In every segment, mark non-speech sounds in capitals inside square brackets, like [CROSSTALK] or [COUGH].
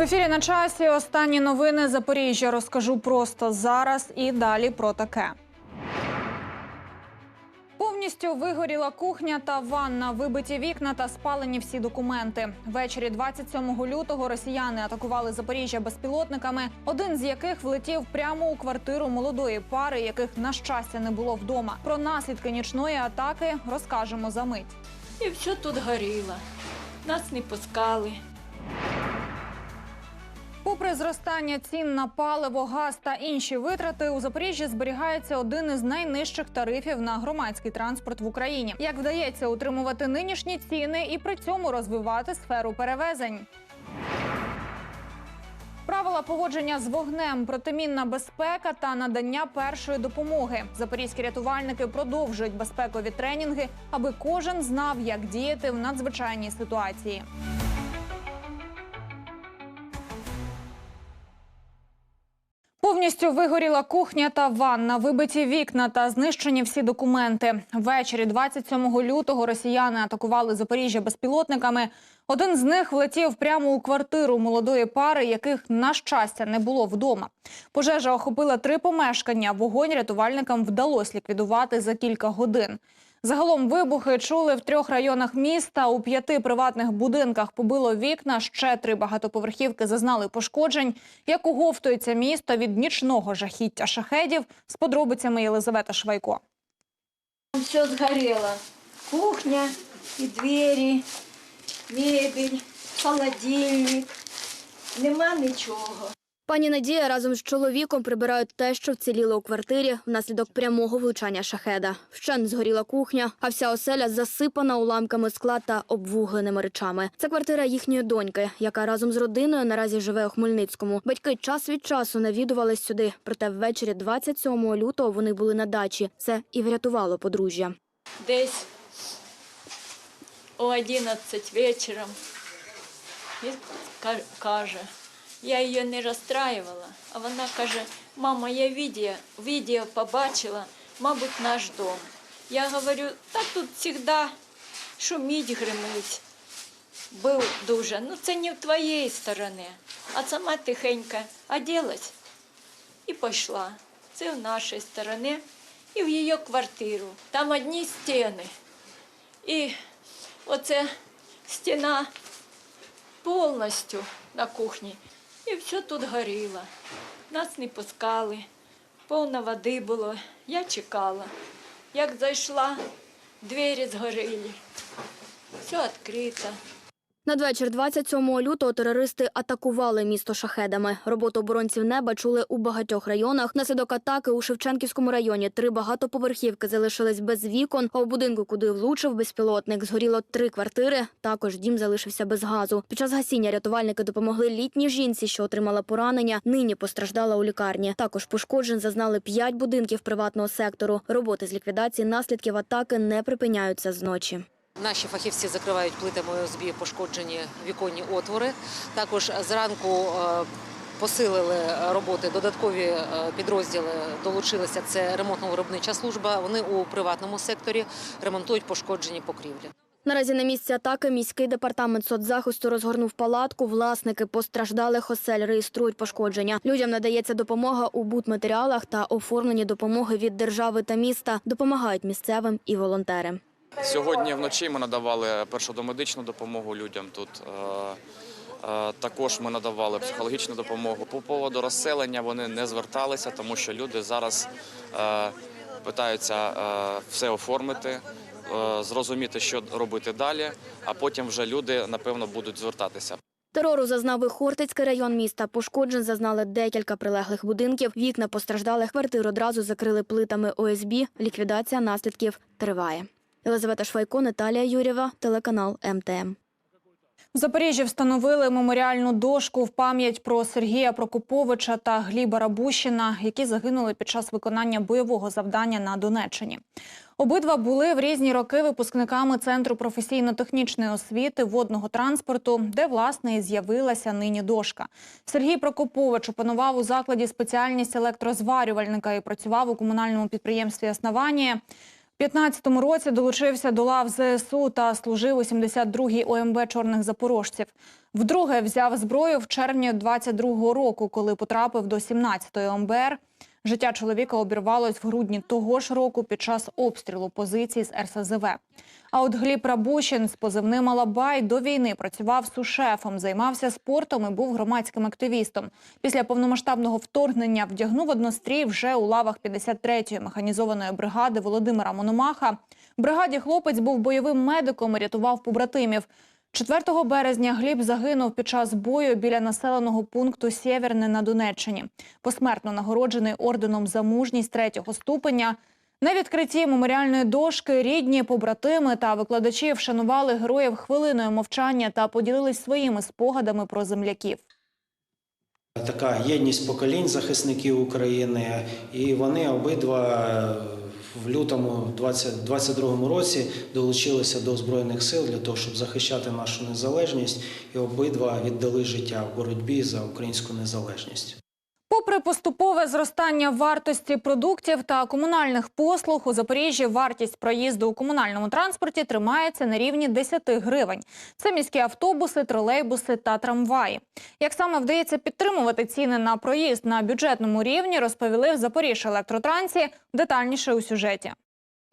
В ефірі на часі останні новини Запоріжжя розкажу просто зараз і далі про таке. Повністю вигоріла кухня та ванна, вибиті вікна та спалені всі документи. Ввечері 27 лютого росіяни атакували Запоріжжя безпілотниками, один з яких влетів прямо у квартиру молодої пари, яких на щастя не було вдома. Про наслідки нічної атаки розкажемо за мить. І все тут горіло. Нас не пускали. Попри зростання цін на паливо, газ та інші витрати, у Запоріжжі зберігається один із найнижчих тарифів на громадський транспорт в Україні. Як вдається утримувати нинішні ціни і при цьому розвивати сферу перевезень? Правила поводження з вогнем, протимінна безпека та надання першої допомоги. Запорізькі рятувальники продовжують безпекові тренінги, аби кожен знав, як діяти в надзвичайній ситуації. Повністю вигоріла кухня та ванна, вибиті вікна та знищені всі документи. Ввечері 27 лютого росіяни атакували Запоріжжя безпілотниками. Один з них влетів прямо у квартиру молодої пари, яких на щастя не було вдома. Пожежа охопила три помешкання. Вогонь рятувальникам вдалося ліквідувати за кілька годин. Загалом вибухи чули в трьох районах міста. У п'яти приватних будинках побило вікна. Ще три багатоповерхівки зазнали пошкоджень. Як уговтується місто від нічного жахіття шахедів з подробицями Єлизавета Швайко. Все сгорело. Кухня и двери, мебель, холодильник. Нема нічого. Пані Надія разом з чоловіком прибирають те, що вціліло у квартирі внаслідок прямого влучання шахеда. Вщент згоріла кухня, а вся оселя засипана уламками скла та обвугленими речами. Це квартира їхньої доньки, яка разом з родиною наразі живе у Хмельницькому. Батьки час від часу навідувались сюди. Проте ввечері 27 лютого вони були на дачі. Це і врятувало подружжя. Десь о 11 вечором. Каже, я її не розстраювала, а вона каже, мама, я відео, відео побачила, мабуть, наш дом. Я говорю, та тут завжди шуміть, гримить. Був дуже. Ну це не в твоєї сторони. А сама тихенько оделась і пішла. Це в нашій стороні і в її квартиру. Там одні стіни. І оце стіна повністю на кухні. І все тут горіло. Нас не пускали, повно води було. Я чекала. Як зайшла, двері згоріли. Все відкрито. Надвечір 27 лютого терористи атакували місто шахедами. Роботу оборонців неба чули у багатьох районах. Наслідок атаки у Шевченківському районі три багатоповерхівки залишились без вікон. А у будинку, куди влучив безпілотник, згоріло три квартири. Також дім залишився без газу. Під час гасіння рятувальники допомогли літній жінці, що отримала поранення. Нині постраждала у лікарні. Також пошкоджень зазнали п'ять будинків приватного сектору. Роботи з ліквідації наслідків атаки не припиняються зночі. Наші фахівці закривають плитами ОСБ пошкоджені віконні отвори. Також зранку е, посилили роботи додаткові е, підрозділи. Долучилися це ремонтно-виробнича служба. Вони у приватному секторі ремонтують пошкоджені покрівлі. Наразі на місці атаки міський департамент соцзахисту розгорнув палатку. Власники постраждалих осель реєструють пошкодження. Людям надається допомога у будматеріалах та оформлені допомоги від держави та міста. Допомагають місцевим і волонтери. Сьогодні вночі ми надавали першу домедичну допомогу людям тут. Е, е, Також ми надавали психологічну допомогу. По поводу розселення вони не зверталися, тому що люди зараз е, питаються все оформити, зрозуміти, що робити далі, а потім вже люди напевно будуть звертатися. Терору зазнав і Хортицький район міста. Пошкоджень зазнали декілька прилеглих будинків. Вікна постраждалих квартир одразу закрили плитами ОСБ. Ліквідація наслідків триває. Елизавета Швайко, Наталія Юрєва, телеканал МТМ. В Запоріжжі встановили меморіальну дошку в пам'ять про Сергія Прокоповича та Гліба Рабущина, які загинули під час виконання бойового завдання на Донеччині. Обидва були в різні роки випускниками Центру професійно-технічної освіти водного транспорту, де власне і з'явилася нині дошка. Сергій Прокопович опанував у закладі спеціальність електрозварювальника і працював у комунальному підприємстві «Основання». 15-му році долучився до лав ЗСУ та служив у 72-й ОМБ чорних запорожців. Вдруге взяв зброю в червні 22-го року, коли потрапив до 17-ї ОМБР. Життя чоловіка обірвалось в грудні того ж року під час обстрілу позицій з РСЗВ. А от Гліб Рабущин з позивним Алабай до війни працював сушефом, займався спортом і був громадським активістом. Після повномасштабного вторгнення вдягнув однострій вже у лавах 53-ї механізованої бригади Володимира Мономаха. В бригаді хлопець був бойовим медиком і рятував побратимів. 4 березня Гліб загинув під час бою біля населеного пункту Сєверне на Донеччині. Посмертно нагороджений орденом за мужність третього ступеня. На відкритті меморіальної дошки рідні, побратими та викладачі вшанували героїв хвилиною мовчання та поділились своїми спогадами про земляків. Така єдність поколінь захисників України, і вони обидва е, в лютому 2022 році долучилися до збройних сил для того, щоб захищати нашу незалежність, і обидва віддали життя в боротьбі за українську незалежність. Попри поступове зростання вартості продуктів та комунальних послуг у Запоріжжі вартість проїзду у комунальному транспорті тримається на рівні 10 гривень. Це міські автобуси, тролейбуси та трамваї. Як саме вдається підтримувати ціни на проїзд на бюджетному рівні, розповіли в Запоріжжя електротрансі детальніше у сюжеті.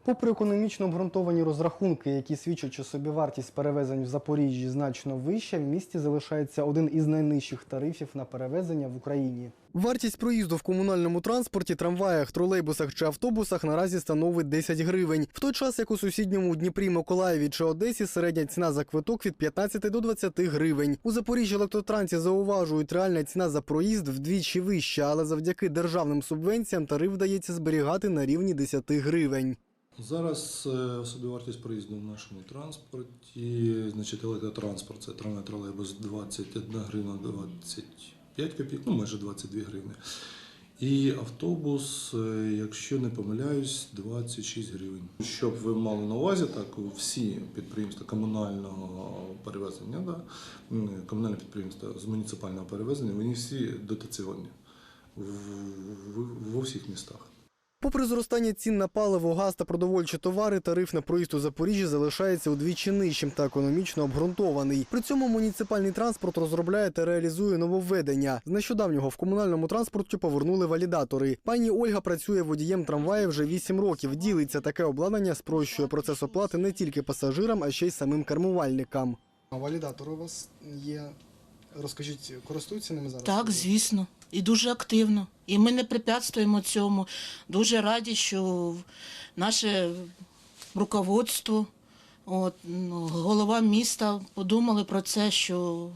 Попри економічно обґрунтовані розрахунки, які свідчать, що собівартість перевезень в Запоріжжі значно вища, в місті залишається один із найнижчих тарифів на перевезення в Україні. Вартість проїзду в комунальному транспорті, трамваях, тролейбусах чи автобусах наразі становить 10 гривень. В той час, як у сусідньому Дніпрі, Миколаєві чи Одесі, середня ціна за квиток від 15 до 20 гривень. У Запоріжжі електротрансі зауважують, реальна ціна за проїзд вдвічі вища, але завдяки державним субвенціям тариф вдається зберігати на рівні 10 гривень. Зараз е, собівартість проїзду в нашому транспорті, значить електротранспорт, це трамвай тролейбус 21 гривна 25 копійок, ну майже 22 гривни. І автобус, е, якщо не помиляюсь, 26 гривень. Щоб ви мали на увазі, так всі підприємства комунального перевезення, да, комунальне підприємства з муніципального перевезення, вони всі дотаційні в, в, в усіх містах. Попри зростання цін на паливо, газ та продовольчі товари, тариф на проїзд у Запоріжжі залишається удвічі нижчим та економічно обґрунтований. При цьому муніципальний транспорт розробляє та реалізує нововведення. З нещодавнього в комунальному транспорті повернули валідатори. Пані Ольга працює водієм трамваю вже 8 років. Ділиться таке обладнання, спрощує процес оплати не тільки пасажирам, а ще й самим кермувальникам. А валідатори у вас є. Розкажіть, користуються ними зараз? Так, звісно, і дуже активно. І ми не препятствуємо цьому. Дуже раді, що наше руководство, от, ну, голова міста подумали про це, що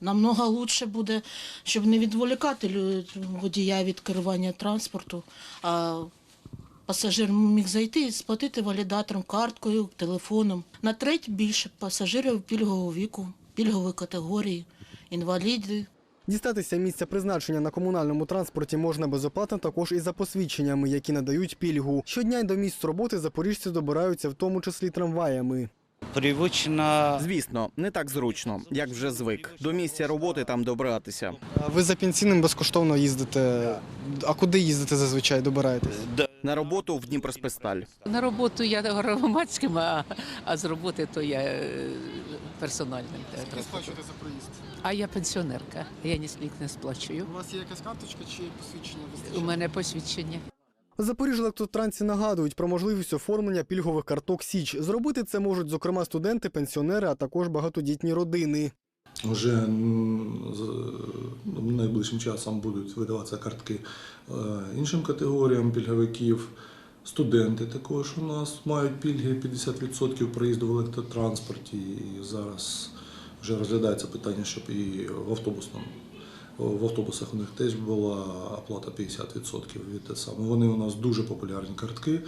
намного лучше буде, щоб не відволікати водія від керування транспорту, а пасажир міг зайти і сплатити валідатором, карткою, телефоном. На треть більше пасажирів пільгового віку, пільгової категорії, інваліди, Дістатися місця призначення на комунальному транспорті можна безоплатно також і за посвідченнями, які надають пільгу. Щодня й до місць роботи запоріжці добираються в тому числі трамваями. Привично, звісно, не так зручно, як вже звик. До місця роботи там добиратися. Ви за пенсійним безкоштовно їздите. А куди їздите зазвичай добираєтесь? На роботу в Дніпроспесталь. На роботу я громадським, а, а з роботи то я е, персональним. те, трохи. за проїзд? А я пенсіонерка, я ні слід не сплачую. У вас є якась карточка чи посвідчення У мене посвідчення. Запоріжжя електротрансі нагадують про можливість оформлення пільгових карток Січ. Зробити це можуть, зокрема, студенти, пенсіонери, а також багатодітні родини. Вже з- ну, найближчим часом будуть видаватися картки е, іншим категоріям пільговиків. Студенти також у нас мають пільги 50% проїзду в електротранспорті. І зараз вже розглядається питання, щоб і в автобусному. В автобусах у них теж була оплата 50% від те саме. Вони у нас дуже популярні картки.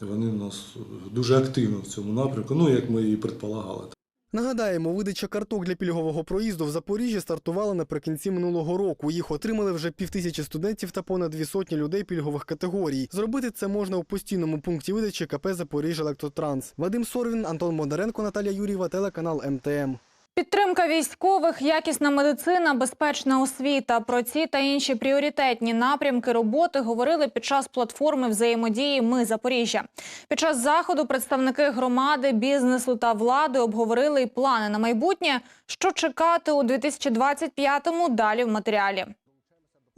Вони у нас дуже активно в цьому напрямку, ну як ми і предполагали. Нагадаємо, видача карток для пільгового проїзду в Запоріжжі стартувала наприкінці минулого року. Їх отримали вже півтисячі студентів та понад дві сотні людей пільгових категорій. Зробити це можна у постійному пункті видачі КП Запоріжжя Електротранс. Вадим Сорвін, Антон Бондаренко, Наталія Юрієва, телеканал МТМ. Підтримка військових, якісна медицина, безпечна освіта. Про ці та інші пріоритетні напрямки роботи говорили під час платформи взаємодії Ми Запоріжжя. Під час заходу представники громади, бізнесу та влади обговорили й плани на майбутнє, що чекати у 2025-му далі в матеріалі.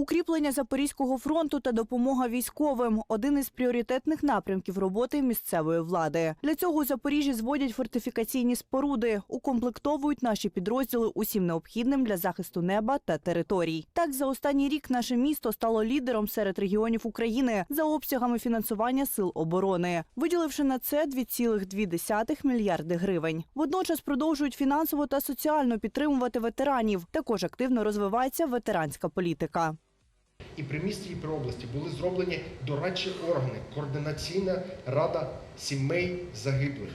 Укріплення Запорізького фронту та допомога військовим один із пріоритетних напрямків роботи місцевої влади. Для цього у Запоріжжі зводять фортифікаційні споруди, укомплектовують наші підрозділи усім необхідним для захисту неба та територій. Так, за останній рік наше місто стало лідером серед регіонів України за обсягами фінансування сил оборони, виділивши на це 2,2 мільярди гривень. Водночас продовжують фінансово та соціально підтримувати ветеранів. Також активно розвивається ветеранська політика. І при місті і при області були зроблені дорадчі органи, координаційна рада сімей загиблих,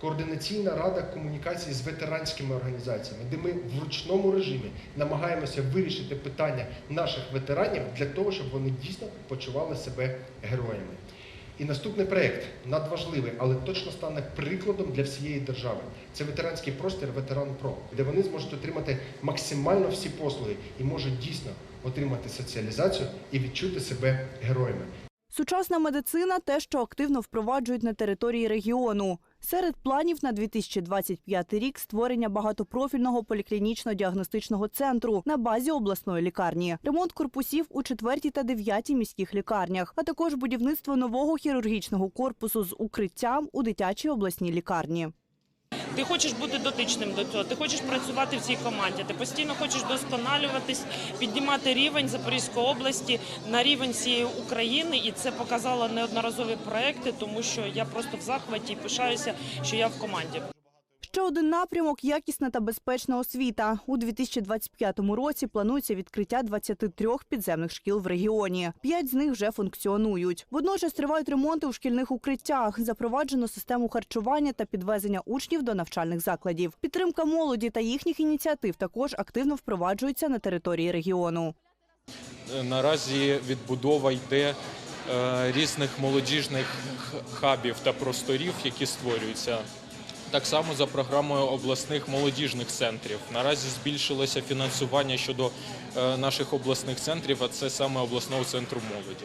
координаційна рада комунікації з ветеранськими організаціями, де ми в ручному режимі намагаємося вирішити питання наших ветеранів для того, щоб вони дійсно почували себе героями. І наступний проєкт надважливий, але точно стане прикладом для всієї держави. Це ветеранський простір Ветеран Про, де вони зможуть отримати максимально всі послуги і можуть дійсно отримати соціалізацію і відчути себе героями. Сучасна медицина те, що активно впроваджують на території регіону. Серед планів на 2025 рік створення багатопрофільного поліклінічно-діагностичного центру на базі обласної лікарні, ремонт корпусів у 4 та 9 міських лікарнях, а також будівництво нового хірургічного корпусу з укриттям у дитячій обласній лікарні. Ти хочеш бути дотичним до цього, ти хочеш працювати в цій команді, ти постійно хочеш досконалюватись, піднімати рівень Запорізької області на рівень всієї України, і це показало неодноразові проекти, тому що я просто в захваті і пишаюся, що я в команді. Ще один напрямок якісна та безпечна освіта. У 2025 році планується відкриття 23 підземних шкіл в регіоні. П'ять з них вже функціонують. Водночас тривають ремонти у шкільних укриттях. Запроваджено систему харчування та підвезення учнів до навчальних закладів. Підтримка молоді та їхніх ініціатив також активно впроваджується на території регіону. Наразі відбудова йде е, різних молодіжних хабів та просторів, які створюються. Так само за програмою обласних молодіжних центрів. Наразі збільшилося фінансування щодо е, наших обласних центрів, а це саме обласного центру молоді.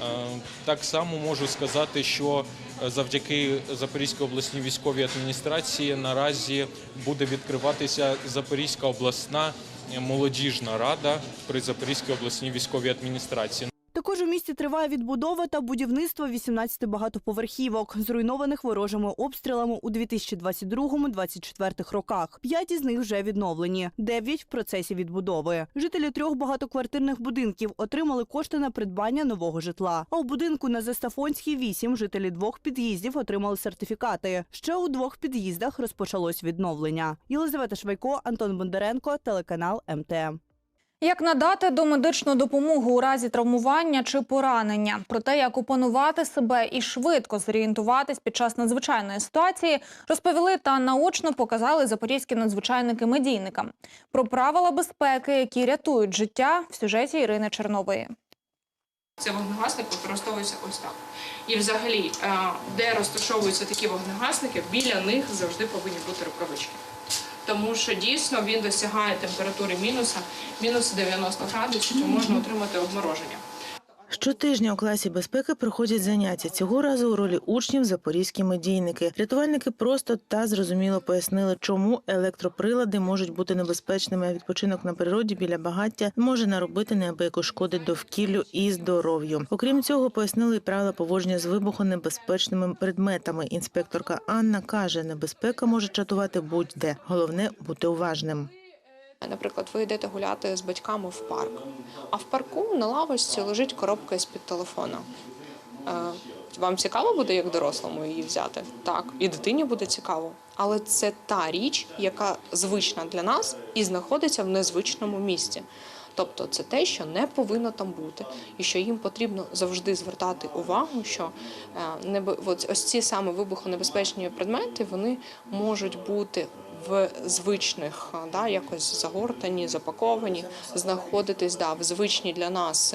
Е, Так само можу сказати, що е, завдяки Запорізькій обласній військовій адміністрації наразі буде відкриватися Запорізька обласна молодіжна рада при Запорізькій обласній військовій адміністрації. Також у місті триває відбудова та будівництво 18 багатоповерхівок, зруйнованих ворожими обстрілами у 2022-2024 роках. П'ять із них вже відновлені, дев'ять в процесі відбудови. Жителі трьох багатоквартирних будинків отримали кошти на придбання нового житла. А у будинку на Зестафонській 8 жителі двох під'їздів отримали сертифікати. Ще у двох під'їздах розпочалось відновлення. Єлизавета Швайко, Антон Бондаренко, телеканал МТМ. Як надати домедичну допомогу у разі травмування чи поранення? Про те, як опанувати себе і швидко зорієнтуватись під час надзвичайної ситуації, розповіли та наочно показали запорізькі надзвичайники медійникам. Про правила безпеки, які рятують життя, в сюжеті Ірини Чернової. Це вогнегасник використовується ось так. І взагалі, е, де розташовуються такі вогнегасники, біля них завжди повинні бути рукавички. Тому що дійсно він досягає температури мінуса, мінус 90 градусів, то можна отримати обмороження. Щотижня у класі безпеки проходять заняття. Цього разу у ролі учнів запорізькі медійники. Рятувальники просто та зрозуміло пояснили, чому електроприлади можуть бути небезпечними, а відпочинок на природі біля багаття може наробити неабияку шкоди довкіллю і здоров'ю. Окрім цього, пояснили і правила поводження з вибухонебезпечними предметами. Інспекторка Анна каже, небезпека може чатувати будь-де. Головне бути уважним. Наприклад, ви йдете гуляти з батьками в парк, а в парку на лавочці лежить коробка з-під телефона. Е, Вам цікаво буде, як дорослому її взяти? Так, і дитині буде цікаво. Але це та річ, яка звична для нас і знаходиться в незвичному місці. Тобто це те, що не повинно там бути, і що їм потрібно завжди звертати увагу, що е, небе- ось ці саме вибухонебезпечні предмети вони можуть бути в звичних, да, якось загортані, запаковані, знаходитись да, в звичні для нас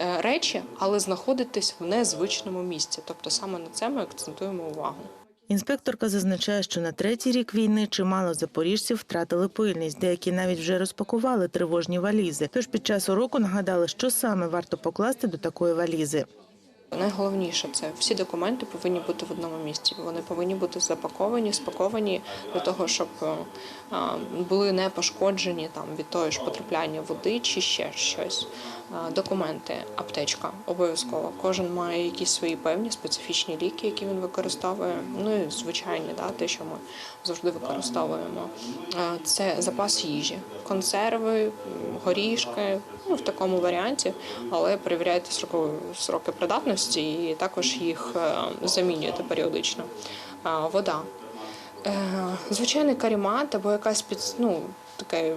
е, речі, але знаходитись в незвичному місці. Тобто саме на це ми акцентуємо увагу. Інспекторка зазначає, що на третій рік війни чимало запоріжців втратили пильність. Деякі навіть вже розпакували тривожні валізи. Тож під час уроку нагадали, що саме варто покласти до такої валізи. Найголовніше це всі документи повинні бути в одному місці. Вони повинні бути запаковані, спаковані для того, щоб е, були не пошкоджені там від того ж потрапляння води чи ще щось. Документи, аптечка обов'язково. Кожен має якісь свої певні специфічні ліки, які він використовує. Ну і звичайні, да, те, що ми завжди використовуємо. Це запас їжі, консерви, горішки, ну в такому варіанті, але перевіряйте сроки придатності і також їх е, замінюєте періодично. Вода. Е, Звичайний карімат або якась під, ну, таке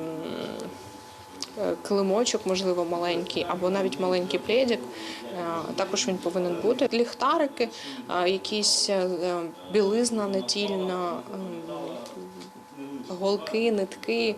килимочок, можливо, маленький, або навіть маленький пледик. Е, Також він повинен бути. Ліхтарики, е, якісь е, білизна нетільна, ем, голки, нитки.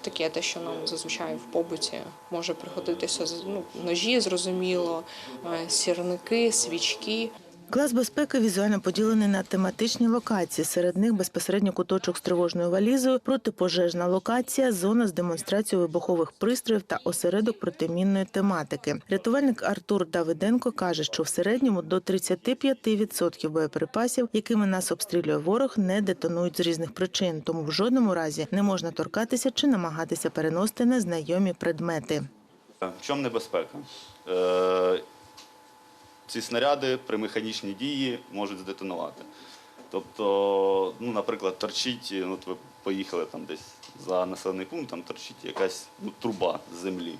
Таке те, що нам зазвичай в побуті може пригодитися ну, ножі, зрозуміло, е, сірники, свічки. Клас безпеки візуально поділений на тематичні локації. Серед них безпосередньо куточок з тривожною валізою, протипожежна локація, зона з демонстрацією вибухових пристроїв та осередок протимінної тематики. Рятувальник Артур Давиденко каже, що в середньому до 35% боєприпасів, якими нас обстрілює ворог, не детонують з різних причин, тому в жодному разі не можна торкатися чи намагатися переносити незнайомі предмети. В чому небезпека? Ці снаряди при механічній дії можуть здетонувати. Тобто, ну, наприклад, торчить, ну, от ви поїхали там десь за населений пункт, там торчить якась ну, труба з землі.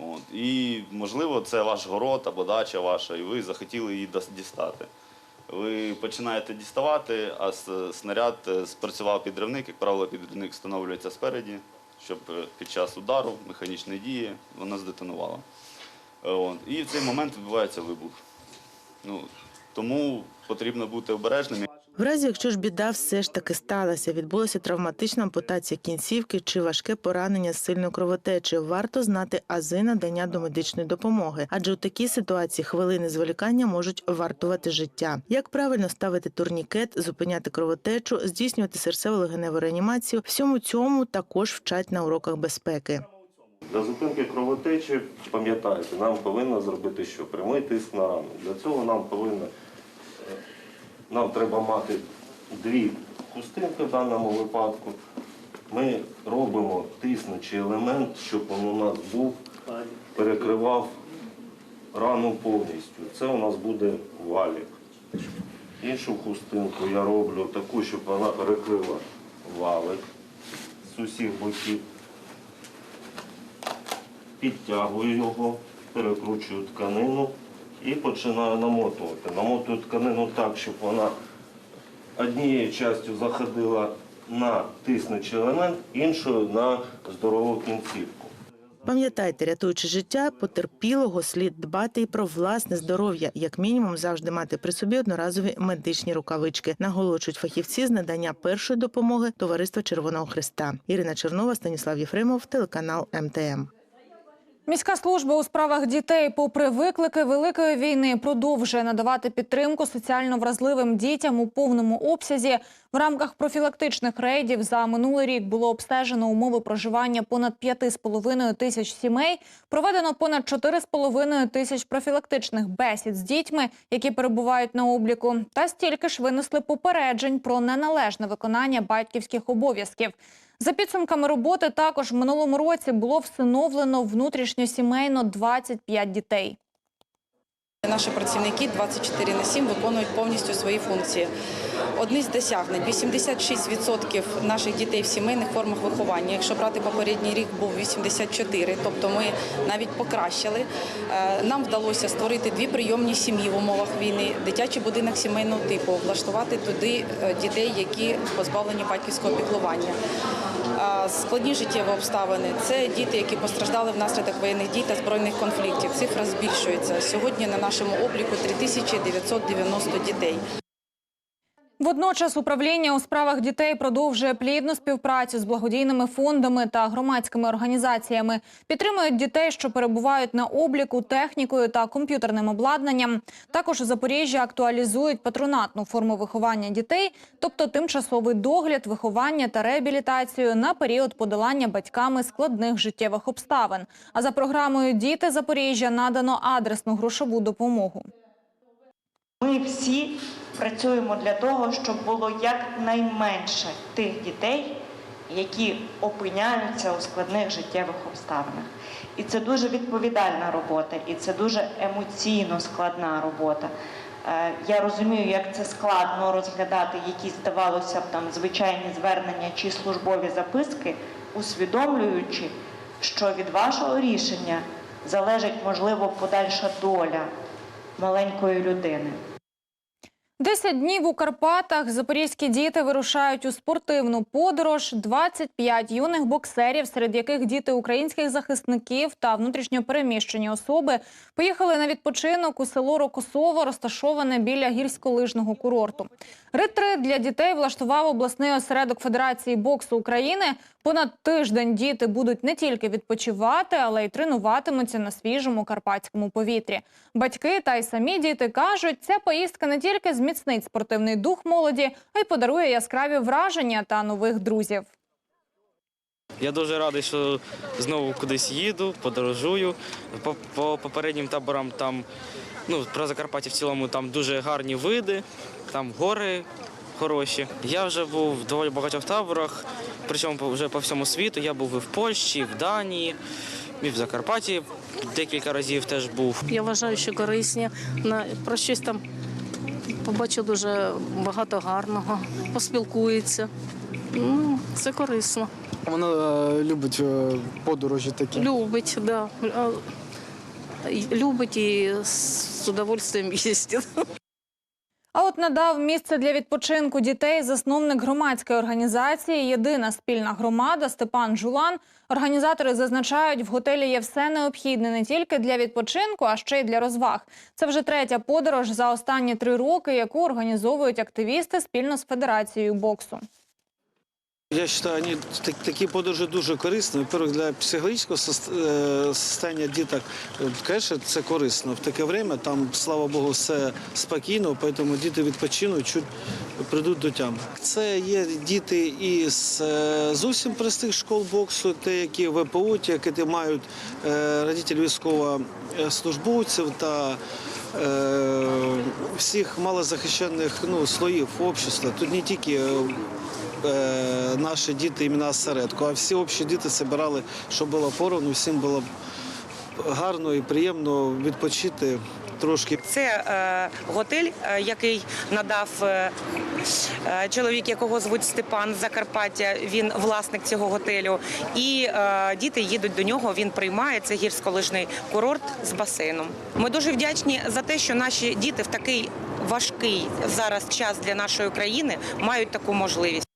От. І, можливо, це ваш город або дача ваша, і ви захотіли її дістати. Ви починаєте діставати, а снаряд е, спрацював підривник, як правило, підривник встановлюється спереді, щоб е, під час удару, механічної дії, вона здетонувала. Е, От. І в цей момент відбувається вибух. Ну, тому потрібно бути обережними. В разі, якщо ж біда все ж таки сталася, відбулася травматична ампутація кінцівки чи важке поранення з сильною кровотечею, варто знати ази надання домедичної допомоги, адже у такій ситуації хвилини зволікання можуть вартувати життя. Як правильно ставити турнікет, зупиняти кровотечу, здійснювати серцево-легеневу реанімацію, всьому цьому також вчать на уроках безпеки. Для зупинки кровотечі, пам'ятайте, нам повинно зробити що? Прямий тиск на рану. Для цього нам повинно, е, нам треба мати дві хустинки в даному випадку. Ми робимо тиснучий елемент, щоб він у нас був, перекривав рану повністю. Це у нас буде валік. Іншу хустинку я роблю таку, щоб вона перекрила валик з усіх боків підтягую його, перекручую тканину і починаю намотувати. Намотую тканину так, щоб вона однією частю заходила на тиснучий елемент, іншою на здорову кінцівку. Пам'ятайте, рятуючи життя потерпілого, слід дбати і про власне здоров'я, як мінімум завжди мати при собі одноразові медичні рукавички, наголошують фахівці з надання першої допомоги Товариства Червоного Христа. Ірина Чернова, Станіслав Єфремов, телеканал МТМ. Міська служба у справах дітей, попри виклики великої війни, продовжує надавати підтримку соціально вразливим дітям у повному обсязі. В рамках профілактичних рейдів за минулий рік було обстежено умови проживання понад 5,5 тисяч сімей. Проведено понад 4,5 тисяч профілактичних бесід з дітьми, які перебувають на обліку. Та стільки ж винесли попереджень про неналежне виконання батьківських обов'язків. За підсумками роботи, також в минулому році було всиновлено внутрішньосімейно 25 дітей. Наші працівники 24 на 7 виконують повністю свої функції. Одні з досягнень 86% наших дітей в сімейних формах виховання. Якщо брати попередній рік, був 84%, тобто ми навіть покращили. Е, Нам вдалося створити дві прийомні сім'ї в умовах війни, дитячий будинок сімейного типу, влаштувати туди е, дітей, які позбавлені батьківського піклування. Е, Складні життєві обставини це діти, які постраждали внаслідок воєнних дій та збройних конфліктів. Цифра збільшується. Сьогодні на нашому обліку 3990 дітей. Водночас управління у справах дітей продовжує плідну співпрацю з благодійними фондами та громадськими організаціями. Підтримують дітей, що перебувають на обліку технікою та комп'ютерним обладнанням. Також у Запоріжжі актуалізують патронатну форму виховання дітей, тобто тимчасовий догляд, виховання та реабілітацію на період подолання батьками складних життєвих обставин. А за програмою Діти Запоріжжя надано адресну грошову допомогу. Ми всі працюємо для того, щоб було якнайменше тих дітей, які опиняються у складних життєвих обставинах. І це дуже відповідальна робота, і це дуже емоційно складна робота. Е, Я розумію, як це складно розглядати якісь, здавалося б, там звичайні звернення чи службові записки, усвідомлюючи, що від вашого рішення залежить, можливо, подальша доля маленької людини. Десять днів у Карпатах запорізькі діти вирушають у спортивну подорож. 25 юних боксерів, серед яких діти українських захисників та внутрішньопереміщені особи, поїхали на відпочинок у село Рокосово, розташоване біля гірськолижного курорту. Ретрит для дітей влаштував обласний осередок Федерації боксу України. Понад тиждень діти будуть не тільки відпочивати, але й тренуватимуться на свіжому карпатському повітрі. Батьки та й самі діти кажуть, ця поїздка не тільки зміцнить спортивний дух молоді, а й подарує яскраві враження та нових друзів. Я дуже радий, що знову кудись їду, подорожую. По, по попереднім таборам там, ну, про Закарпаття в цілому там дуже гарні види, там гори хороші. Я вже був в доволі багатьох таборах, причому по- вже по всьому світу. Я був і в Польщі, і в Данії, і в Закарпатті декілька разів теж був. Я вважаю, що корисні. На про щось там побачив дуже багато гарного, поспілкується. Ну, це корисно. Вона е, любить е, подорожі такі. Любить, да. Любить і з удовольствием [LAUGHS] їздить. А от надав місце для відпочинку дітей засновник громадської організації Єдина спільна громада Степан Жулан. Організатори зазначають, в готелі є все необхідне не тільки для відпочинку, а ще й для розваг. Це вже третя подорож за останні три роки, яку організовують активісти спільно з федерацією боксу. Я считаю, они так- такие подорожі дуже корисні. Во-первых, для психологічного е, состояння діток, е, конечно, це корисно. В таке время там, слава Богу, все спокійно, тому діти відпочинуть, чуть прийдуть до тями. Це є діти із е, зовсім простих школ боксу, те, які ВПУ, ті, які мають е, родителів військовослужбовців та е, всіх малозахищених ну, слоїв общества. Тут не тільки е, наші діти імена осередку, а всі общі діти збирали, щоб було поровну, всім було гарно і приємно відпочити трошки. Це е, готель, е, який надав е, е, чоловік, якого звуть Степан з Закарпаття. Він власник цього готелю. І е, діти їдуть до нього. Він приймає це гірськолижний курорт з басейном. Ми дуже вдячні за те, що наші діти в такий важкий зараз час для нашої країни мають таку можливість.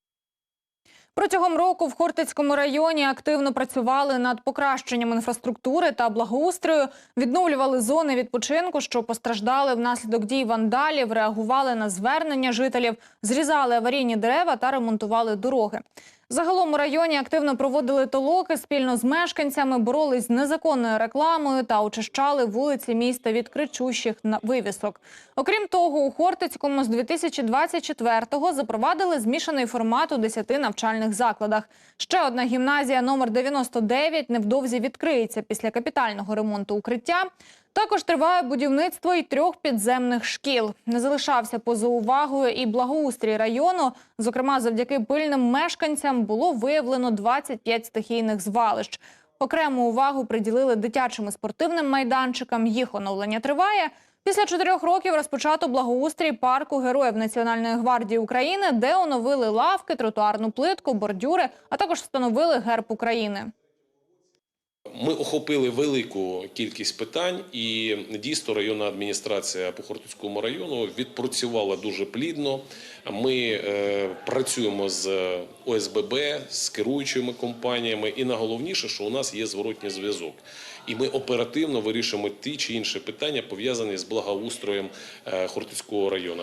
Протягом року в Хортицькому районі активно працювали над покращенням інфраструктури та благоустрою, відновлювали зони відпочинку, що постраждали внаслідок дій вандалів, реагували на звернення жителів, зрізали аварійні дерева та ремонтували дороги. Загалом у районі активно проводили толоки спільно з мешканцями, боролись з незаконною рекламою та очищали вулиці міста від кричущих вивісок. Окрім того, у Хортицькому з 2024-го запровадили змішаний формат у 10 навчальних закладах. Ще одна гімназія номер 99 невдовзі відкриється після капітального ремонту укриття. Також триває будівництво і трьох підземних шкіл. Не залишався поза увагою і благоустрій району. Зокрема, завдяки пильним мешканцям було виявлено 25 стихійних звалищ. Окрему увагу приділили дитячим і спортивним майданчикам. Їх оновлення триває. Після чотирьох років розпочато благоустрій парку Героїв Національної гвардії України, де оновили лавки, тротуарну плитку, бордюри, а також встановили герб України. Ми охопили велику кількість питань, і дійсно районна адміністрація по Хортицькому району відпрацювала дуже плідно. Ми е, працюємо з ОСББ, з керуючими компаніями, і найголовніше, що у нас є зворотній зв'язок. І ми оперативно вирішуємо ті чи інші питання пов'язані з благоустроєм е, Хортицького району.